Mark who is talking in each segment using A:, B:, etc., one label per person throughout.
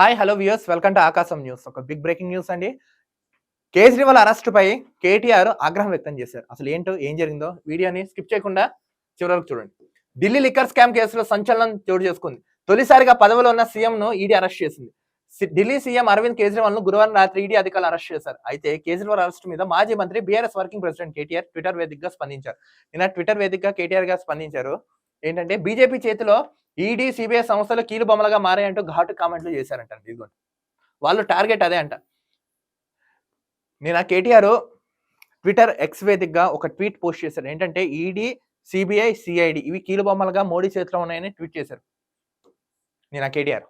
A: Hi hello viewers. Welcome to Akasam news. ఒక big breaking news అండి. Kejriwal arrest పై కేటీఆర్ ఆగ్రహం వ్యక్తం చేశారు. అసలు ఏంటో ఏం జరిగిందో వీడియోని స్కిప్ చేయకుండా చివరి చూడండి. ఢిల్లీ లిక్కర్ స్కామ్ కేసులో సంచలనం చోటు చేసుకుంది. తొలిసారిగా పదవిలో ఉన్న సీఎం ను ఈడీ అరెస్ట్ చేసింది. ఢిల్లీ సీఎం అరవింద్ కేజ్రీవాల్ను గురువారం రాత్రి ఈడీ అధికారులు అరెస్ట్ చేశారు. అయితే కేజ్రీవాల్ అరెస్ట్ మీద మాజీ మంత్రి BRS working president KTR Twitter వేదికగా స్పందించారు. నిన్న ట్విట్టర్ వేదికగా కేటీఆర్గా స్పందించారు. ఏంటంటే బీజేపీ చేతిలో ఈడీ సిబిఐ సంస్థలు కీలు బొమ్మలుగా మారాయంటూ ఘాటు కామెంట్లు చేశారంట ఇదిగోండి. వాళ్ళు టార్గెట్ అదే అంట. నేను కేటీఆర్ ట్విట్టర్ ఎక్స్ వేదికగా ఒక ట్వీట్ పోస్ట్ చేశారు. ఏంటంటే ఈడీ సిబిఐ సిఐడి ఇవి కీలు బొమ్మలుగా మోడీ చేతిలో ఉన్నాయని ట్వీట్ చేశారు. నేను కేటీఆర్.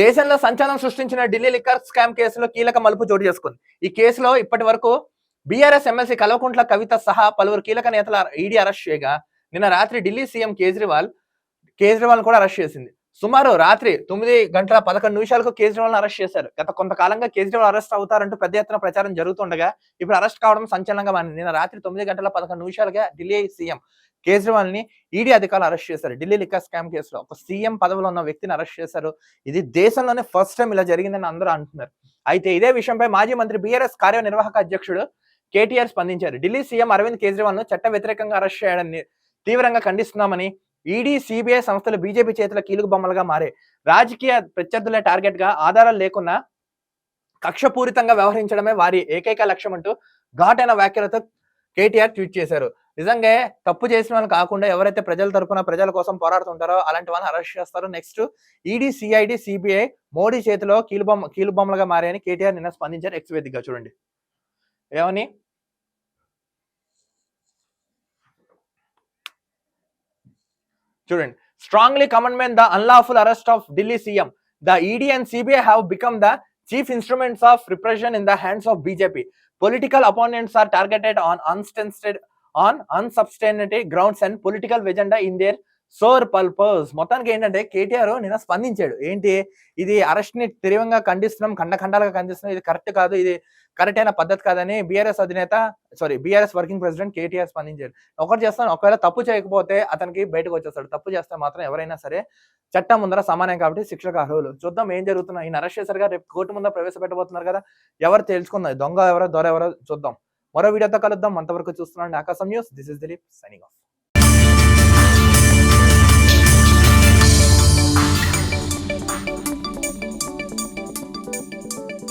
A: దేశంలో సంచలనం సృష్టించిన ఢిల్లీ లిక్కర్ స్కామ్ కేసులో కీలక మలుపు చోటు చేసుకుంది. ఈ కేసులో ఇప్పటి వరకు బీఆర్ఎస్ ఎమ్మెల్సీ కల్వకుంట్ల కవిత సహా పలువురు కీలక నేతల ఈడీ అరెస్ట్ చేయగా నిన్న రాత్రి ఢిల్లీ సీఎం కేజ్రీవాల్ కేజ్రీవాల్ కూడా అరెస్ట్ చేసింది. సుమారు రాత్రి తొమ్మిది గంటల పదకొండు నిమిషాలకు కేజ్రీవాల్ అరెస్ట్ చేశారు. గత కొంతకాలంగా కేజ్రీవాల్ అరెస్ట్ అవుతారంటూ పెద్ద ఎత్తున ప్రచారం జరుగుతుండగా ఇప్పుడు అరెస్ట్ కావడం సంచలనంగా మారింది. నిన్న రాత్రి తొమ్మిది గంటల పదకొండు నిమిషాలుగా ఢిల్లీ సీఎం కేజ్రీవాల్ని ఈడీ అధికారులు అరెస్ట్ చేశారు. ఢిల్లీ లిక్కర్ స్కామ్ కేసులో ఒక సీఎం పదవిలో ఉన్న వ్యక్తిని అరెస్ట్ చేశారు. ఇది దేశంలోనే ఫస్ట్ టైం ఇలా జరిగిందని అందరూ అంటున్నారు. అయితే ఇదే విషయంపై మాజీ మంత్రి బీఆర్ఎస్ కార్యనిర్వాహక అధ్యక్షుడు కేటీఆర్ స్పందించారు. ఢిల్లీ సీఎం అరవింద్ కేజ్రీవాల్ను చట్ట వ్యతిరేకంగా అరెస్ట్ చేయడాన్ని తీవ్రంగా ఖండిస్తున్నామని ఈడీ సిబిఐ సంస్థలు బీజేపీ చేతుల కీలుగు బొమ్మలుగా మారే రాజకీయ ప్రత్యర్థులే టార్గెట్గా ఆధారాలు లేకున్నా కక్షపూరితంగా వ్యవహరించడమే వారి ఏకైక లక్ష్యం అంటూ ఘాటైన వ్యాఖ్యలతో కేటీఆర్ ట్వీట్ చేశారు. నిజంగా తప్పు చేసిన వాళ్ళు కాకుండా ఎవరైతే ప్రజల తరఫున ప్రజల కోసం పోరాడుతుంటారో అలాంటి వాళ్ళని అరెస్ట్ చేస్తారో. Next ED CID CBI Modi చేతిలో కీలుబొమ్మ కీలుబొమ్మలుగా మారాయని కేటీఆర్ నిన్న స్పందించారు. ఎక్స్ వేదికగా చూడండి. ఏమని? Children, strongly commend the unlawful arrest of Delhi CM. The ED and CBI have become the chief instruments of repression in the hands of BJP. Political opponents are targeted on unsubstantiated on unsubstantiated grounds and political agenda in their సోర్ పల్పర్స్ మొత్తానికి ఏంటంటే కేటీఆర్ నిన్న స్పందించాడు. ఏంటి? ఇది అరెస్ట్ని తీవ్రంగా ఖండిస్తున్నాం ఖండఖండాలుగా ఖండిస్తున్నాం. ఇది కరెక్ట్ కాదు ఇది కరెక్ట్ అయిన పద్ధతి కాదని బీఆర్ఎస్ అధినేత sorry BRS working president KTR స్పందించాడు ఒకటి చేస్తాను ఒకవేళ తప్పు చేయకపోతే అతనికి బయటకు వచ్చేస్తాడు. తప్పు చేస్తే మాత్రం ఎవరైనా సరే చట్టం ముందర సమానం కాబట్టి శిక్షకు అర్హులు. చూద్దాం ఏం జరుగుతున్నా ఈయన అరెస్ట్ చేశారుగా రేపు కోర్టు ముందర ప్రవేశపెట్టబోతున్నారు కదా ఎవరు తెలుసుకుందాం? దొంగ ఎవరో దొర ఎవరో చూద్దాం. మరో వీడియోతో కలుద్దాం. అంతవరకు చూస్తున్నాండి Akasam news. This is Dilip signing off